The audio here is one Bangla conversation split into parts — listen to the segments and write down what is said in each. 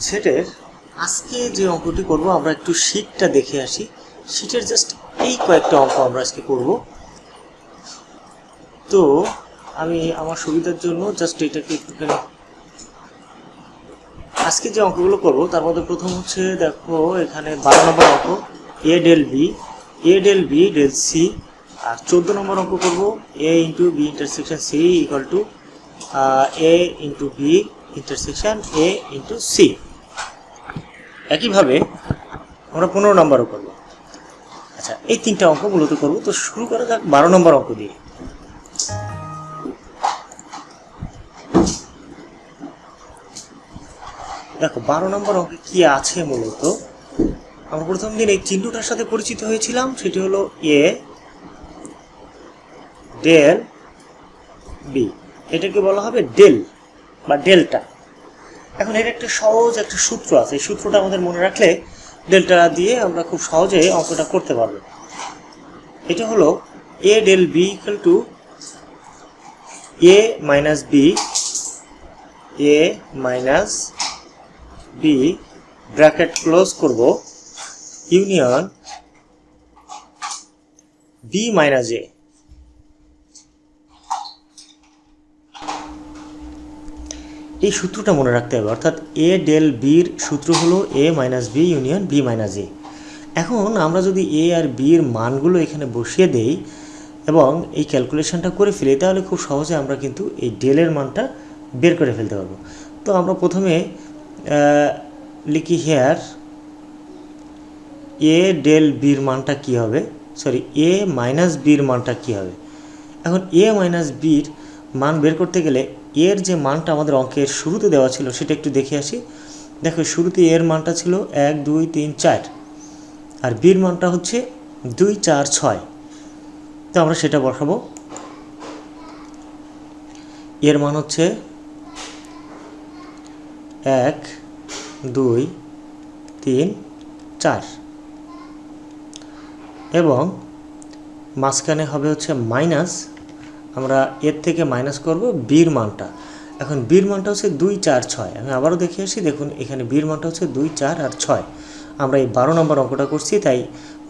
সেটের আজকে যে অঙ্কটি করব, আমরা একটু শীটটা দেখে আসি। শীটের জাস্ট এই কয়েকটা অঙ্ক আমরা আজকে করব। তো, আমি আমার সুবিধার জন্য জাস্ট এটাকে একটুখানি আজকে যে অঙ্কগুলো করব, তার মধ্যে প্রথম হচ্ছে দেখো, এখানে বারো নম্বর অঙ্ক A del B A del B del C আর চোদ্দ নম্বর অঙ্ক করব A into B intersection C equal to A into B intersection A into C একইভাবে আমরা পনেরো নম্বরও করব। আচ্ছা এই তিনটা অঙ্ক মূলত করব। তো শুরু করা যাক বারো নম্বর অঙ্ক দিয়ে। দেখো, বারো নম্বর অঙ্কে কি আছে মূলত? আমরা প্রথম দিন এই চিহ্নটার সাথে পরিচিত হয়েছিলাম। সেটি হলো এ ডেল বি এটাকে বলা হবে ডেল বা ডেল্টা। এখন এর একটা সহজ একটা সূত্র আছে। এই সূত্রটা আমাদের মনে রাখলে ডেল্টা দিয়ে আমরা খুব সহজে অঙ্কটা করতে পারব। এটা হলো A del B equal to A minus B A minus B bracket close করব ইউনিয়ন বি মাইনাস এ এই সূত্রটা মনে রাখতে হবে, অর্থাৎ এ ডেল বির সূত্র হলো A minus B union B minus A এখন আমরা যদি এ আর বির মানগুলো এখানে বসিয়ে দেই এবং এই ক্যালকুলেশনটা করে ফেলি, তাহলে খুব সহজে আমরা কিন্তু এই ডেলের মানটা বের করে ফেলতে পারব। তো আমরা প্রথমে লিখি হেয়ার এ ডেল বির মানটা কি হবে? সরি এ মাইনাস বির মানটা কি হবে? এখন এ মাইনাস বির মান বের করতে গেলে এর যে মানটা আমাদের অঙ্কের শুরুতে দেওয়া ছিল, সেটা একটু দেখে আসি। দেখো, শুরুতে এর মানটা ছিল এক, দুই, তিন, চার। আর বির মানটা হচ্ছে দুই, চার, ছয়। তো আমরা সেটা বসাবো। এর মান হচ্ছে এক, দুই, তিন, চার। এবং মাঝখানে হবে হচ্ছে মাইনাস আমরা এর থেকে মাইনাস করব বীর মানটা। এখন বীর মানটা হচ্ছে দুই চার ছয়। আমি আবারও দেখে আসি, দেখুন এখানে বীর মানটা হচ্ছে দুই চার আর ছয়। আমরা এই বারো নম্বর অঙ্কটা করছি, তাই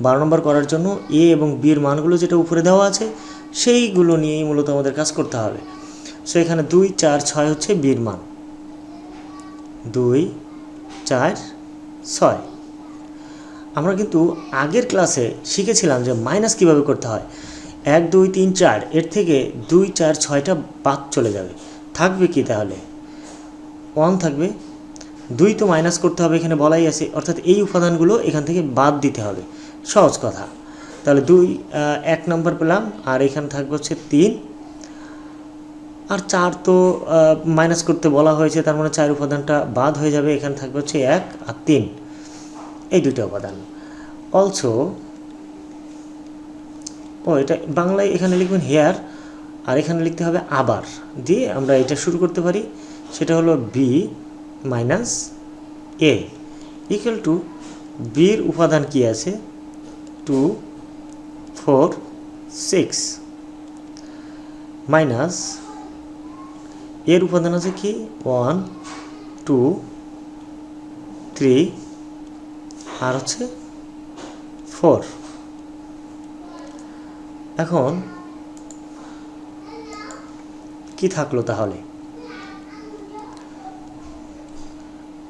বারো নম্বর করার জন্য এ এবং বীর মানগুলো যেটা উপরে দেওয়া আছে, সেইগুলো নিয়েই মূলত আমাদের কাজ করতে হবে। সো এখানে দুই চার ছয় হচ্ছে বীর মান। দুই চার ছয়। আমরা কিন্তু আগের ক্লাসে শিখেছিলাম যে মাইনাস কীভাবে করতে হয়। এক, দুই, তিন, চার, এর থেকে দুই, চার, ছয়টা বাদ চলে যাবে। থাকবে কি তাহলে? ওয়ান থাকবে। দুই তো মাইনাস করতে হবে, এখানে বলাই আছে। অর্থাৎ এই উপাদানগুলো এখান থেকে বাদ দিতে হবে। সহজ কথা। তাহলে দুই এক নম্বর পেলাম, আর এখানে থাকবে হচ্ছে তিন। আর চার তো মাইনাস করতে বলা হয়েছে, তার মানে চার উপাদানটা বাদ হয়ে যাবে। এখানে থাকবে হচ্ছে এক আর তিন। এই দুটো উপাদান। অলসো ও, এটা বাংলায় এখানে লিখবেন হেয়ার আর এখানে লিখতে হবে আবার। দিয়ে আমরা এটা শুরু করতে পারি। সেটা হলো B minus A equal to বির উপাদান কি আছে? টু ফোর সিক্স মাইনাস এর উপাদান আছে কি? ওয়ান টু থ্রি আর হচ্ছে ফোর এখন কি থাকল তাহলে?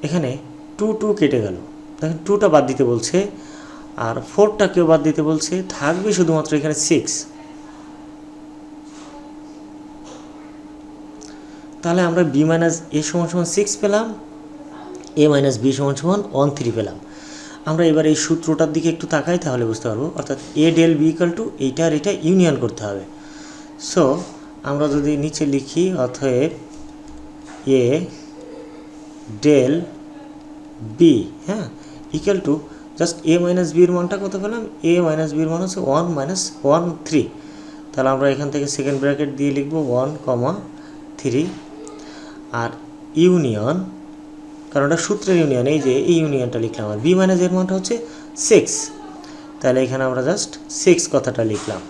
এখানে টু টু কেটে গেল। দেখেন টুটা বাদ দিতে বলছে, আর ফোরটাকেও বাদ দিতে বলছে, থাকবে শুধুমাত্র এখানে সিক্স তাহলে আমরা বি মাইনাস এ সমান সমান সিক্স পেলাম এ মাইনাস বি সমান সমান ওয়ান থ্রি পেলাম। আমরা এবার এই সূত্রটার দিকে একটু তাকাই তাহলে বুঝতে পারব। অর্থাৎ A del B equal to এইটা আর এটা ইউনিয়ন করতে হবে। সো আমরা যদি নিচে লিখি, অতএব এ ডেল বি হ্যাঁ? Equal to just A minus বির মানটা কত পেলাম? এ মাইনাস বির মান হচ্ছে ওয়ান মাইনাস ওয়ান থ্রি তাহলে আমরা এখান থেকে সেকেন্ড ব্র্যাকেট দিয়ে লিখব ওয়ান কমা থ্রি আর ইউনিয়ন কারণ ওটা সূত্রের ইউনিয়ন এই যে এই ইউনিয়নটা লিখলাম আর বি মাইনাস এর মানটা হচ্ছে সিক্স তাহলে এখানে আমরা জাস্ট সিক্স কথাটা লিখলাম।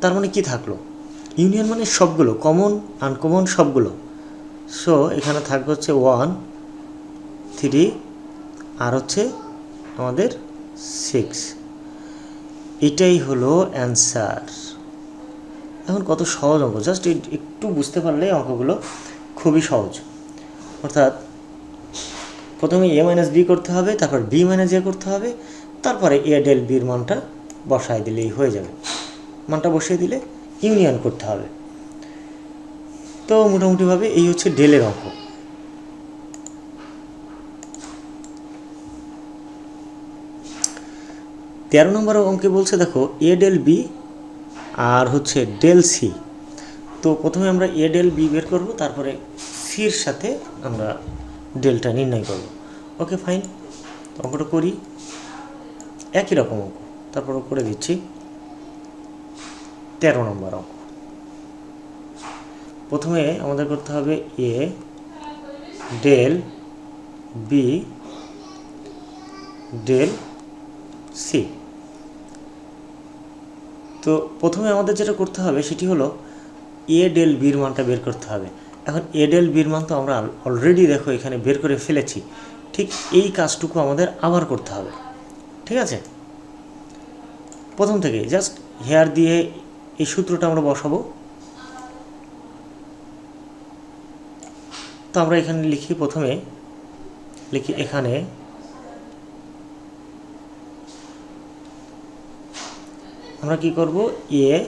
তার মানে কি থাকল? ইউনিয়ন মানে সবগুলো কমন আনকমন সবগুলো। সো এখানে থাকবে হচ্ছে ওয়ান থ্রি আর হচ্ছে আমাদের সিক্স এটাই হলো অ্যান্সার এখন কত সহজ অঙ্ক জাস্ট একটু বুঝতে পারলে অঙ্কগুলো খুবই সহজ। অর্থাৎ প্রথমে এ মাইনাস বি করতে হবে, তারপর বি মাইনাস এ করতে হবে, তারপরে এ ডেল বির মানটা বসায় দিলেই হয়ে যাবে। মানটা বসিয়ে দিলে ইউনিয়ন করতে হবে। তো মোটামুটিভাবে এই হচ্ছে ডেলের অঙ্ক। তেরো নম্বর অঙ্কে বলছে, দেখো এ ডেল বি আর হচ্ছে ডেল সি তো প্রথমে আমরা এ ডেল বি বের করব, তারপরে সির সাথে আমরা ডেলটা নির্ণয় করব। Okay, fine. অঙ্কটা করি। একই রকম অঙ্ক। তারপর করে দিচ্ছি তেরো নম্বর অঙ্ক। প্রথমে আমাদের করতে হবে A del B del C. তো প্রথমে আমাদের যেটা করতে হবে সেটি হলো এ ডেল বির মানটা বের করতে হবে। এখন এডেল ডেল বির মান তো আমরা অলরেডি দেখো এখানে বের করে ফেলেছি। ঠিক এই কাজটুকু আমাদের আবার করতে হবে। ঠিক আছে? প্রথম থেকে জাস্ট হেয়ার দিয়ে এই সূত্রটা আমরা বসাবো। তো আমরা এখানে লিখি প্রথমে, লিখি এখানে, আমরা কি করব? A,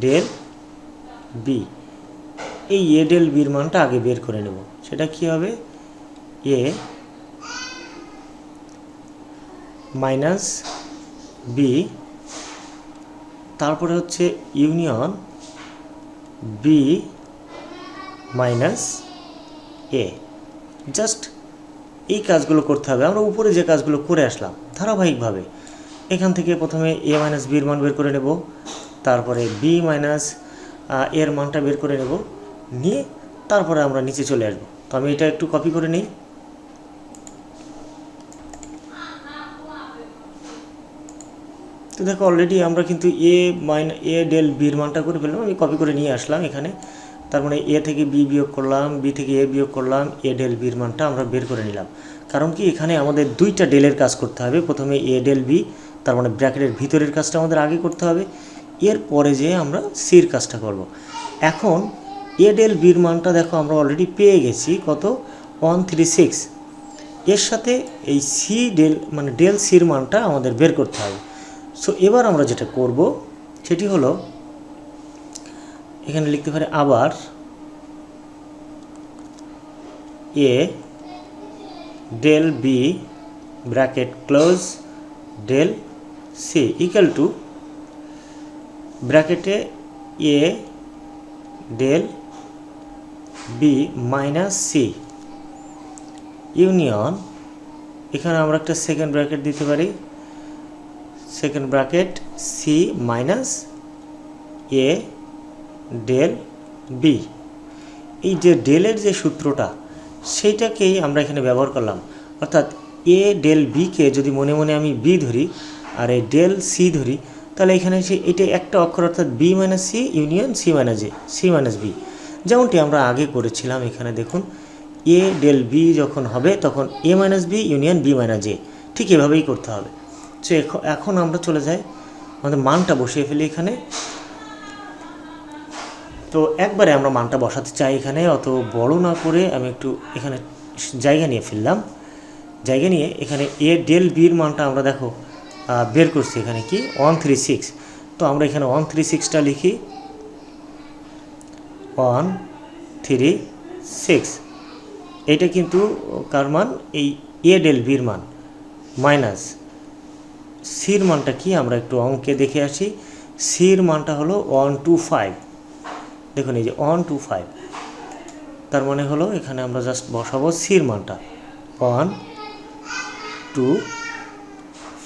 del, B. এই এ ডেল বির মানটা আগে বের করে নেব। সেটা কি হবে? এ মাইনাস বি, তারপরে হচ্ছে union B minus A. Just এই কাজগুলো করতে হবে। আমরা উপরে যে কাজগুলো করে আসলাম, ধারাবাহিকভাবে, এখান থেকে প্রথমে এ মাইনাস বির মান বের করে নেব, তারপরে বি মাইনাস এর মানটা বের করে নেব। নিয়ে তারপরে আমরা নিচে চলে আসব। তো আমি এটা একটু কপি করে নিই। তো দেখো অলরেডি আমরা কিন্তু এ মাইন এ ডেল বির মানটা করে ফেললাম, আমি কপি করে নিয়ে আসলাম এখানে। তার মানে এ থেকে বি বিয়োগ করলাম বি থেকে এ বিয়োগ করলাম এ ডেল বির মানটা আমরা বের করে নিলাম। কারণ কি এখানে আমাদের দুইটা ডেলের কাজ করতে হবে। প্রথমে এ ডেল বি তার মানে ব্র্যাকেটের ভিতরের কাজটা আমাদের আগে করতে হবে। এর পরে যে আমরা সির কাজটা করব। এখন এ ডেল বির মানটা দেখো আমরা অলরেডি পেয়ে গেছি, কত? ওয়ান থ্রি সিক্স এর সাথে এই সি ডেল মানে ডেল সির মানটা আমাদের বের করতে হবে। সো এবার আমরা যেটা করব, সেটি হলো, এখানে লিখতে পারি আবার A del B bracket close del C equal to ব্র্যাকেটে A del B minus C union এখানে আমরা একটা সেকেন্ড ব্র্যাকেট দিতে পারি। Second bracket C minus A del B এই যে ডেলের যে সূত্রটা, সেইটাকেই আমরা এখানে ব্যবহার করলাম। অর্থাৎ এ ডেল বিকে যদি মনে মনে আমি বি ধরি আর এই ডেল সি ধরি, তাহলে এখানে সে এটা একটা অক্ষর, অর্থাৎ B minus C union C minus A C minus B যেমনটি আমরা আগে করেছিলাম, এখানে দেখুন এ ডেল বি যখন হবে, তখন A minus B union B minus A ঠিক এভাবেই করতে হবে। সো এখন আমরা চলে যাই, আমাদের মানটা বসিয়ে ফেলি এখানে। তো একবারে আমরা মানটা বসাতে চাই এখানে, অত বড় না করে আমি একটু এখানে জায়গা নিয়ে ফেললাম। জায়গা নিয়ে এখানে এ ডেল বির মানটা আমরা দেখো বের করছি এখানে কি? ওয়ান থ্রি সিক্স তো আমরা এখানে ওয়ান থ্রি সিক্সটা লিখি। One three six. এটা কিন্তু কার মান? এই এ ডেল বির মান। মাইনাস সির মানটা কি? আমরা একটু অঙ্কে দেখে আসি। সির মানটা হলো ওয়ান টু ফাইভ দেখুন, এই যে ওয়ান টু ফাইভ তার মানে হলো এখানে আমরা জাস্ট বসাবো সির মানটা। ওয়ান টু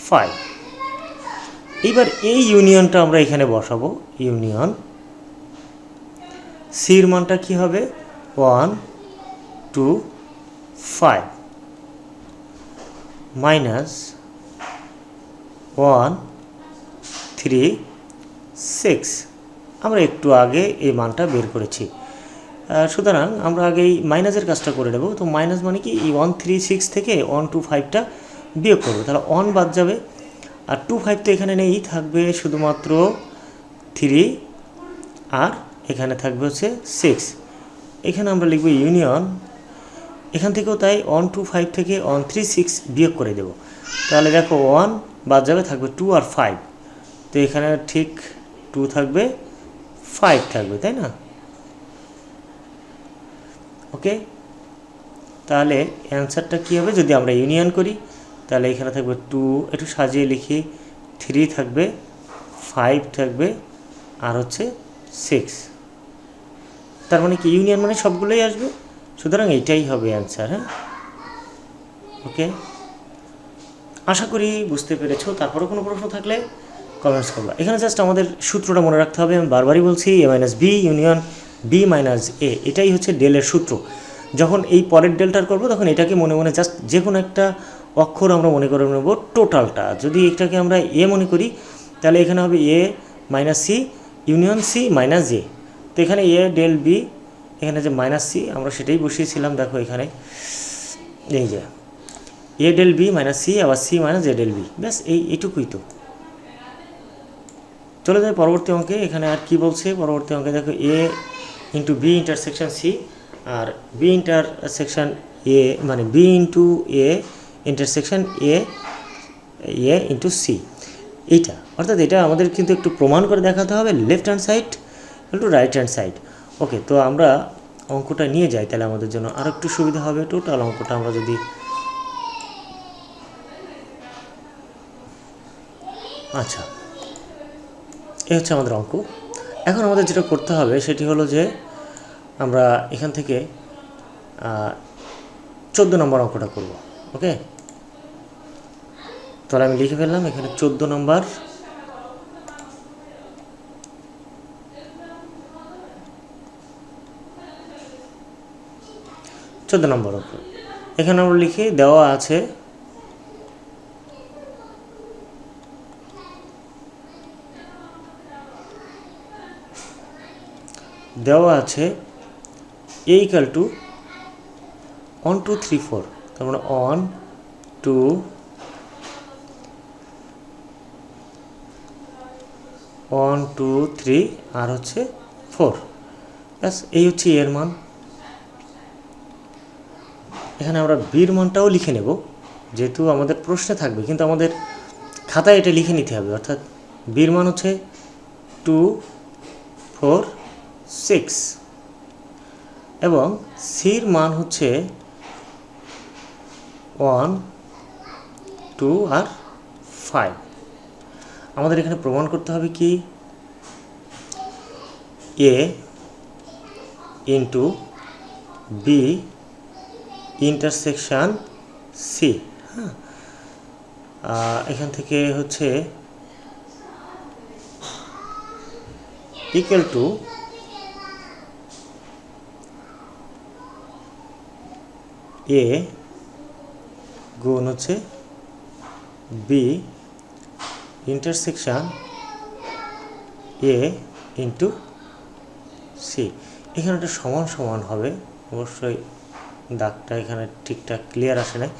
ফাইভ এইবার এই ইউনিয়নটা আমরা এখানে বসাবো। ইউনিয়ন সির মানটা কি হবে? One, two, five. Minus one, three, six. আমরা একটু আগে এই মানটা বের করেছি। সুতরাং আমরা আগে এই মাইনাসের কাজটা করে নেব। তো মাইনাস মানে কি? এই ওয়ান, থ্রি, সিক্স থেকে ওয়ান, টু, ফাইভটা বিয়োগ করব। তাহলে ওয়ান বাদ যাবে। আর টু, ফাইভ তো এখানে নেই, থাকবে শুধুমাত্র থ্রি আর এখানে থাকবে হচ্ছে সিক্স এখানে আমরা লিখব ইউনিয়ন এখান থেকেও তাই ওয়ান টু ফাইভ থেকে ওয়ান থ্রি সিক্স বিয়োগ করে দেব। তাহলে দেখো ওয়ান বাদ যাবে, থাকবে টু আর ফাইভ তো এখানে ঠিক টু থাকবে ফাইভ থাকবে, তাই না? ওকে তাহলে অ্যান্সারটা কী হবে? যদি আমরা ইউনিয়ন করি, তাহলে এখানে থাকবে টু একটু সাজিয়ে লিখি। থ্রি থাকবে ফাইভ থাকবে, আর হচ্ছে সিক্স তার মানে কি ইউনিয়ন মানে সবগুলোই আসবে? সুতরাং এটাই হবে অ্যান্সার হ্যাঁ? ওকে আশা করি বুঝতে পেরেছ। তারপরে কোনো প্রশ্ন থাকলে কমেন্টস করবা। এখানে জাস্ট আমাদের সূত্রটা মনে রাখতে হবে। আমি বারবারই বলছি A minus B union B minus A এটাই হচ্ছে ডেলের সূত্র। যখন এই পরের ডেলটার করব, তখন এটাকে মনে মনে জাস্ট যে কোনো একটা অক্ষর আমরা মনে করে নেব টোটালটা যদি এটাকে আমরা এ মনে করি, তাহলে এখানে হবে A minus C union C minus A তো এখানে এ, ডেল বি, এখানে যে মাইনাস সি আমরা সেটাই বসিয়েছিলাম, দেখো এখানে। এই যে, A del B minus C আবার C minus A del B, ব্যাস এই, এটুকুই তো। চলে যায় পরবর্তী অঙ্কে, এখানে আর কি বলছে? পরবর্তী অঙ্কে দেখো A into B intersection C R B intersection A মানে B into A intersection A A into C এইটা, অর্থাৎ এটা আমাদের কিন্তু একটু প্রমাণ করে দেখাতে হবে লেফট হ্যান্ড সাইড একটু রাইট হ্যান্ড সাইড ওকে তো আমরা অঙ্কটা নিয়ে যাই তাহলে আমাদের জন্য। আর একটু সুবিধা হবে টোটাল অঙ্কটা আমরা যদি আচ্ছা এই হচ্ছে আমাদের অঙ্ক। এখন আমাদের যেটা করতে হবে সেটি হলো যে আমরা এখান থেকে চোদ্দ নম্বর অঙ্কটা করব ওকে তাহলে আমি লিখে ফেললাম এখানে চোদ্দ নম্বর চোদ্দ নম্বর অঙ্ক। এখানে আমরা লিখি, দেওয়া আছে দেওয়া আছে A equal to one two three four তার মানে one two one two three আর হচ্ছে ফোর ব্যাস, এই হচ্ছে এর মান। এখানে আমরা বীর মানটাও লিখে নেব, যেহেতু আমাদের প্রশ্নে থাকবে, কিন্তু আমাদের খাতায় এটা লিখে নিতে হবে, অর্থাৎ বীর মান হচ্ছে টু ফোর সিক্স এবং সির মান হচ্ছে ওয়ান টু আর ফাইভ আমাদের এখানে প্রমাণ করতে হবে কি? A into B intersection C হ্যাঁ? এখান থেকে হচ্ছে ইকুয়াল টু এ গুণ হচ্ছে B intersection A into C এখানে একটা সমান সমান হবে, অবশ্যই দাগটা এখানে ঠিকঠাক ক্লিয়ার আসে নাই।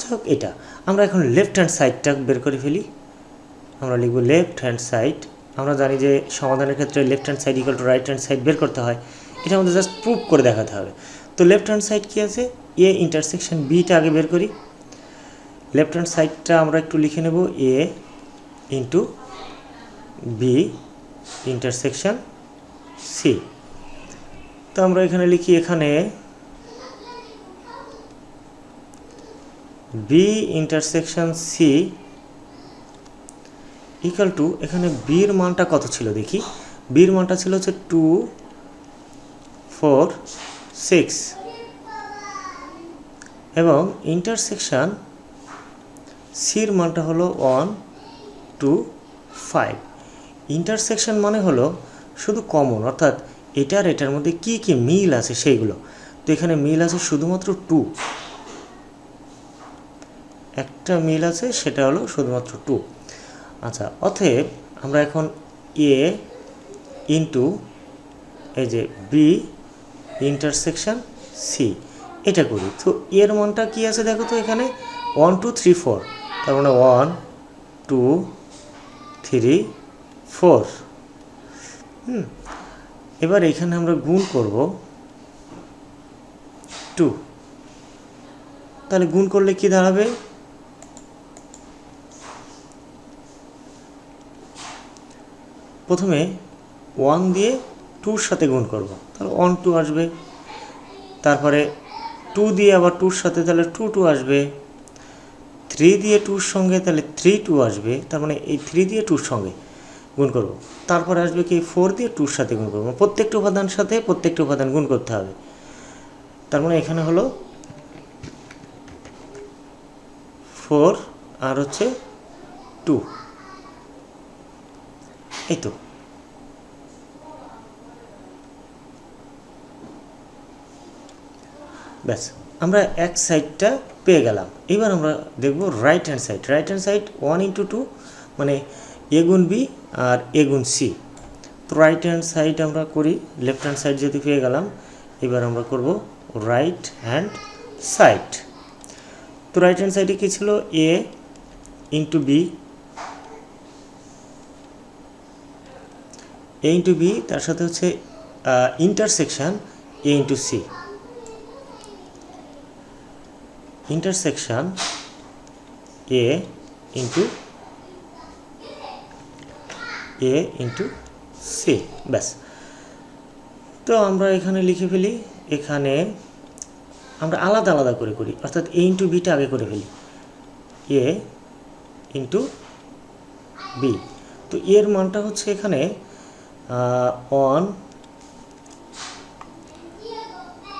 যাই এটা। আমরা এখন লেফট হ্যান্ড সাইডটা বের করে ফেলি। আমরা লিখব লেফট হ্যান্ড সাইড আমরা জানি যে সমাধানের ক্ষেত্রে left hand side equal to right hand side বের করতে হয়। এটা আমাদের জাস্ট প্রুভ করে দেখাতে হবে। তো লেফট হ্যান্ড সাইড কী আছে? এ ইন্টারসেকশন বিটা আগে বের করি। লেফট হ্যান্ড সাইডটা আমরা একটু লিখে নেব। A into B intersection C তো আমরা এখানে লিখি এখানে B intersection C equal to এখানে বির মানটা কত ছিল দেখি? বির মানটা ছিল হচ্ছে টু ফোর সিক্স এবং ইন্টারসেকশান সির মানটা হলো ওয়ান টু ফাইভ ইন্টারসেকশন মানে হলো শুধু কমন অর্থাৎ এটার এটার মধ্যে কি কি মিল আছে সেইগুলো। তো এখানে মিল আছে শুধুমাত্র টু একটা মিল আছে, সেটা হলো শুধুমাত্র টু আচ্ছা অতএব আমরা এখন এ ইন্টু এই যে বি ইন্টারসেকশন সি এটা করি। তো এর মানটা কি আছে দেখো তো এখানে? ওয়ান টু থ্রি ফোর তার মানে one two three four hmm, এবার এখানে আমরা গুণ করব টু তাহলে গুণ করলে কি দাঁড়াবে? প্রথমে ওয়ান দিয়ে টুর সাথে গুণ করব। তাহলে ওয়ান টু আসবে। তারপরে টু দিয়ে আবার টুর সাথে, তাহলে টু টু আসবে। থ্রি দিয়ে টুর সঙ্গে, তাহলে থ্রি টু আসবে। তার মানে এই থ্রি দিয়ে টুর সঙ্গে গুণ করব। তারপরে আসবে কি ফোর দিয়ে টুর সাথে গুণ করব। প্রত্যেকটা উপাদান সাথে প্রত্যেকটা উপাদান গুণ করতে হবে। তার মানে এখানে হলো ফোর আর হচ্ছে টু এই তো। ব্যাস, আমরা এক সাইডটা পেয়ে গেলাম। এবার আমরা দেখব right hand side right hand side one into two মানে এ গুণ বি আর এ গুণ সি তো রাইট হ্যান্ড সাইড আমরা করি লেফট হ্যান্ড সাইড যেহেতু পেয়ে গেলাম, এবার আমরা করব রাইট হ্যান্ড সাইড তো রাইট হ্যান্ড সাইডে কী ছিল? A into B A into B তার সাথে হচ্ছে intersection A into C intersection A into A into C ব্যাস। তো আমরা এখানে লিখে ফেলি, এখানে আমরা আলাদা আলাদা করে করি, অর্থাৎ এ ইন্টু বিটা আগে করে ফেলি। এ ইন্টু বি তো এর মানটা হচ্ছে এখানে অন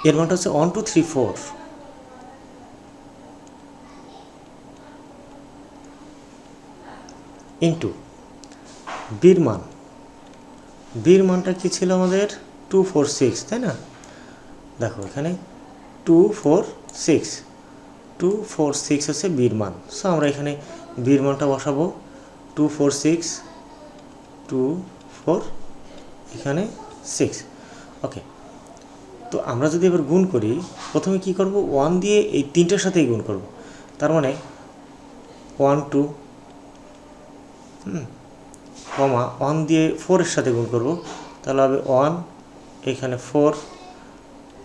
এর মানটা হচ্ছে one two three four into বীর মান। বীর মানটা কী ছিল আমাদের? টু ফোর সিক্স তাই না? দেখো এখানে two four six two four six হচ্ছে বীর মান। সো আমরা এখানে বীর মানটা বসাবো। Two four six two four এখানে সিক্স ওকে তো আমরা যদি এবার গুণ করি, প্রথমে কি করব? ওয়ান দিয়ে এই তিনটার সাথেই গুণ করব। তার মানে ওয়ান টু কমা ওয়ান দিয়ে ফোরের সাথে গুণ করব। তাহলে হবে ওয়ান এখানে ফোর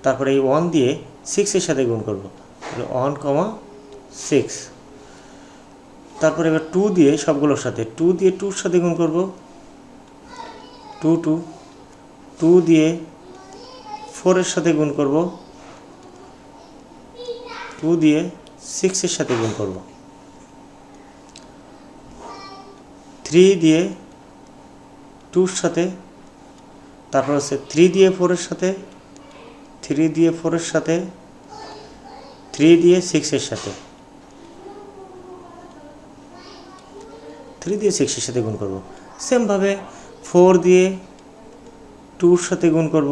তারপরে এই ওয়ান দিয়ে সিক্সের সাথে গুণ করব। তাহলে ওয়ান কমা সিক্স তারপরে এবার টু দিয়ে সবগুলোর সাথে টু দিয়ে টুর সাথে গুণ করব। টু টু টু দিয়ে ফোরের সাথে গুণ করব। টু দিয়ে সিক্সের সাথে গুণ করব। থ্রি দিয়ে টুর সাথে, তারপর হচ্ছে থ্রি দিয়ে ফোরের সাথে থ্রি দিয়ে ফোরের সাথে থ্রি দিয়ে সিক্সের সাথে। থ্রি দিয়ে সিক্সের সাথে গুণ করব। সেমভাবে ফোর দিয়ে টুর সাথে গুণ করব।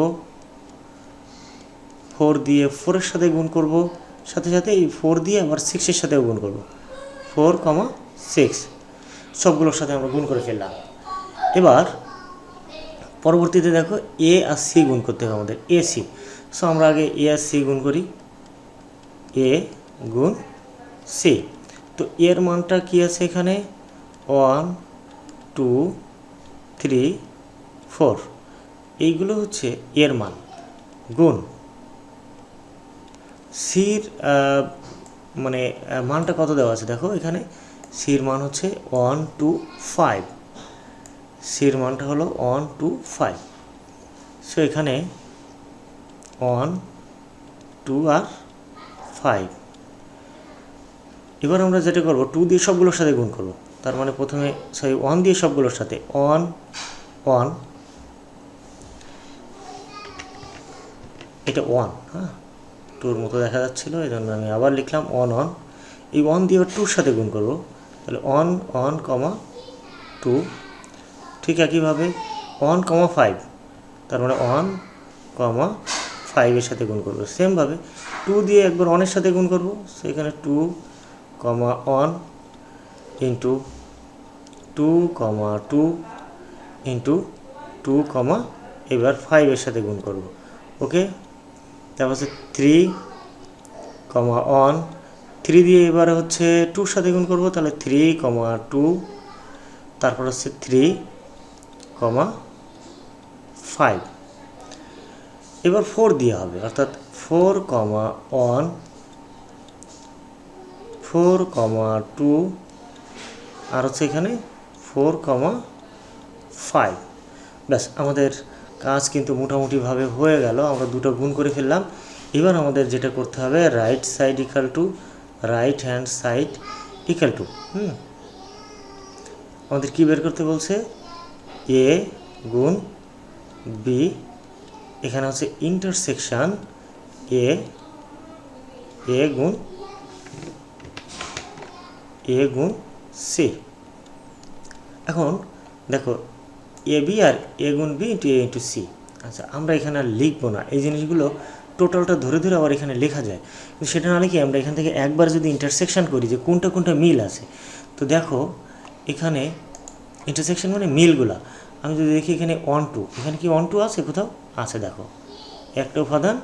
ফোর দিয়ে ফোরের সাথে গুণ করব। সাথে সাথে এই ফোর দিয়ে আবার সিক্সের সাথেও গুণ করব। ফোর কমা সিক্স সবগুলোর সাথে আমরা গুণ করে ফেললাম। এবার পরবর্তীতে দেখো এ আর সি গুণ করতে হবে আমাদের। এ সি সো আমরা আগে এ আর সি গুণ করি। এ গুণ সি তো এর মানটা কি আছে এখানে? ওয়ান টু থ্রি ফোর এইগুলো হচ্ছে এর মান। গুণ। সির মানে মানটা কত দেওয়া আছে? দেখো এখানে সির মান হচ্ছে ওয়ান টু ফাইভ সির মানটা হলো ওয়ান টু ফাইভ সো এখানে ওয়ান টু আর ফাইভ এবার আমরা যেটা করব টু দিয়ে সবগুলোর সাথে গুণ করব। তার মানে প্রথমে সরি ওয়ান দিয়ে সবগুলোর সাথে। ওয়ান ওয়ান এটা ওয়ান হ্যাঁ? টুর মতো দেখা যাচ্ছিল এই জন্য আমি আবার লিখলাম ওয়ান অন এই ওয়ান দিয়ে টুর সাথে গুণ করব। তাহলে অন অন কমা টু ঠিক একইভাবে ওয়ান কমা ফাইভ তার মানে ওয়ান কমা ফাইভের সাথে গুণ করব। সেমভাবে টু দিয়ে একবার ওয়ানের সাথে গুণ করব। সেখানে two comma one into two comma two into two comma এবার ফাইভের সাথে গুণ করব। ওকে তারপর হচ্ছে থ্রি কমা ওয়ান থ্রি দিয়ে এবার হচ্ছে টুর সাথে গুণ করব, তাহলে থ্রি কমা টু তারপর হচ্ছে থ্রি কমা ফাইভ এবার ফোর দিয়ে হবে, অর্থাৎ four comma one four comma two আর হচ্ছে এখানে ফোর কমা ফাইভ ব্যাস, আমাদের কাজ কিন্তু মোটামুটিভাবে হয়ে গেল। আমরা দুটো গুণ করে ফেললাম। এবার আমাদের যেটা করতে হবে right side equal to right hand side equal to hmm? আমাদের কী বের করতে বলছে? এ গুণ বি এখানে হচ্ছে ইন্টারসেকশান এ এ গুণ এ গুণ সি এখন দেখো এ বি আর এ গুণ B into A into C আচ্ছা আমরা এখানে আর লিখব না। এই জিনিসগুলো টোটালটা ধরে ধরে আবার এখানে লেখা যায়। কিন্তু সেটা না লিখে আমরা এখান থেকে একবার যদি ইন্টারসেকশন করি যে কোনটা কোনটা মিল আছে। তো দেখো, এখানে ইন্টারসেকশন মানে মিলগুলা। আমি যদি দেখি এখানে ওয়ান টু এখানে কি ওয়ান টু আছে কোথাও? আছে, দেখো। একটা উপাদান,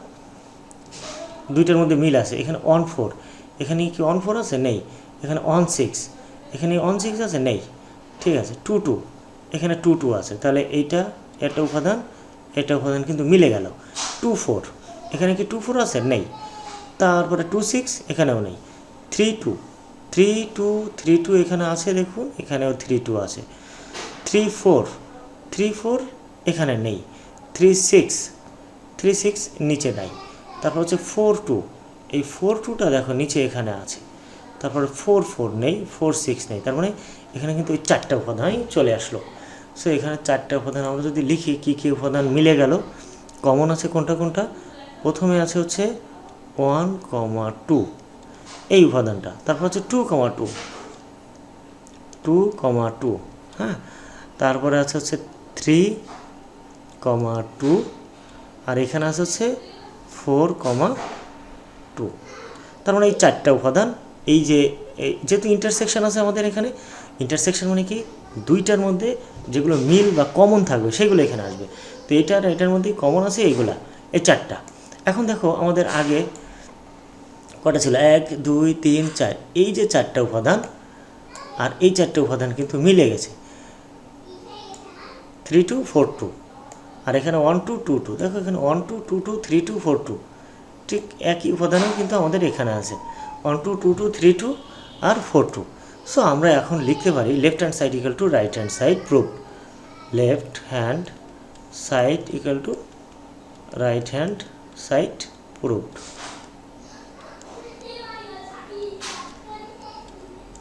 দুইটার মধ্যে মিল আছে। এখানে ওয়ান ফোর এখানে কি ওয়ান ফোর আছে? নেই। এখানে ওয়ান সিক্স এখানে ওয়ান সিক্স আছে? নেই। ঠিক আছে টু টু এখানে টু টু আছে। তাহলে এইটা, একটা উপাদান এটা উপাদান কিন্তু মিলে গেল। টু ফোর এখানে কি টু ফোর আছে? নেই। তারপরে টু সিক্স এখানেও নেই। Three two three two three two এখানে আছে দেখুন, এখানেও থ্রি টু আছে। থ্রি ফোর থ্রি ফোর এখানে নেই। থ্রি সিক্স থ্রি সিক্স নিচে নাই। তারপর হচ্ছে ফোর টু এই ফোর টুটা দেখো নিচে এখানে আছে। তারপরে ফোর ফোর নেই ফোর সিক্স নেই। তার মানে এখানে কিন্তু ওই চারটা উপাদানই চলে আসলো। সো এখানে চারটে উপাদান আমরা যদি লিখি, কী কী উপাদান মিলে গেল কমন আছে কোনটা কোনটা? প্রথমে আছে হচ্ছে ওয়ান কমা টু এই উপাদানটা। তারপর হচ্ছে two comma two two comma two হ্যাঁ? তারপরে আছে হচ্ছে থ্রি কমা টু আর এখানে আছে হচ্ছে ফোর কমা টু তার মানে এই চারটা উপাদান, এই যে যেহেতু ইন্টারসেকশন আছে আমাদের এখানে ইন্টারসেকশন মানে কি? দুইটার মধ্যে যেগুলো মিল বা কমন থাকবে, সেগুলো এখানে আসবে। তো এটার এটার মধ্যে কমন আছে, এইগুলা, এই চারটা। এখন দেখো, আমাদের আগে কটা ছিল? এক, দুই, তিন, চার। এই যে চারটা উপাদান, আর এই চারটে উপাদান কিন্তু মিলে গেছে। থ্রি টু ফোর টু আর এখানে ওয়ান টু টু টু দেখো এখানে one two two two three two four two ঠিক একই উপাদানও কিন্তু আমাদের এখানে আছে। One two two two three two আর ফোর টু সো আমরা এখন লিখতে পারি left hand side equal to right hand side proof left hand side equal to right hand side proof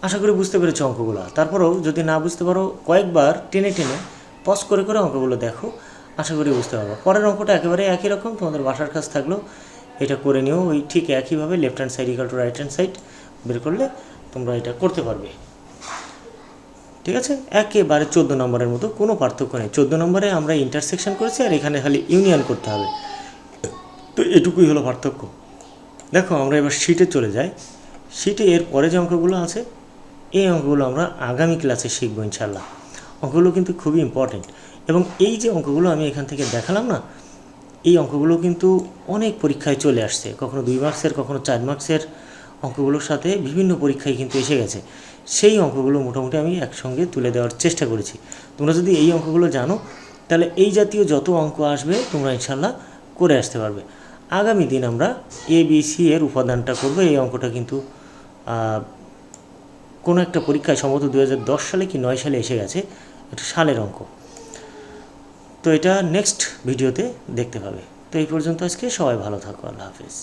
আশা করি বুঝতে পেরেছ অঙ্কগুলো। তারপরেও যদি না বুঝতে পারো, কয়েকবার টেনে টেনে পজ করে করে অঙ্কগুলো দেখো। আশা করি বুঝতে পারব। পরের অঙ্কটা একেবারে একই রকম, তোমাদের বাসার কাজ থাকল। এটা করে নিও, ওই ঠিক একইভাবে left hand side equal to right hand side বের করলে তোমরা এটা করতে পারবে। ঠিক আছে? একেবারে চোদ্দ নম্বরের মতো কোনো পার্থক্য নেই। চোদ্দ নম্বরে আমরা ইন্টারসেকশন করেছি আর এখানে খালি ইউনিয়ন করতে হবে। তো এটুকুই হলো পার্থক্য। দেখো, আমরা এবার শিটে চলে যাই। শিটে এর পরে যে অঙ্কগুলো আছে, এই অঙ্কগুলো আমরা আগামী ক্লাসে শিখব ইনশাল্লাহ অঙ্কগুলো কিন্তু খুবই ইম্পর্টেন্ট এবং এই যে অঙ্কগুলো আমি এখান থেকে দেখালাম না, এই অঙ্কগুলো কিন্তু অনেক পরীক্ষায় চলে আসছে। কখনো দুই মার্কসের কখনো চার মার্কসের অঙ্কগুলোর সাথে বিভিন্ন পরীক্ষায় কিন্তু এসে গেছে। সেই অঙ্কগুলো মোটামুটি আমি একসঙ্গে তুলে দেওয়ার চেষ্টা করেছি। তোমরা যদি এই অঙ্কগুলো জানো, তাহলে এই জাতীয় যত অঙ্ক আসবে, তোমরা ইনশাল্লাহ করে আসতে পারবে। আগামী দিন আমরা এ বি সি এর উপাদানটা করব। এই অঙ্কটা কিন্তু কোনো একটা পরীক্ষায় সম্ভবত দু হাজার দশ সালে কি নয় সালে এসে গেছে। একটা সালের অঙ্ক। তো এটা নেক্সট ভিডিওতে দেখতে পাবে। তো এই পর্যন্ত আজকে সবাই ভালো থাকো। আল্লাহ হাফিজ।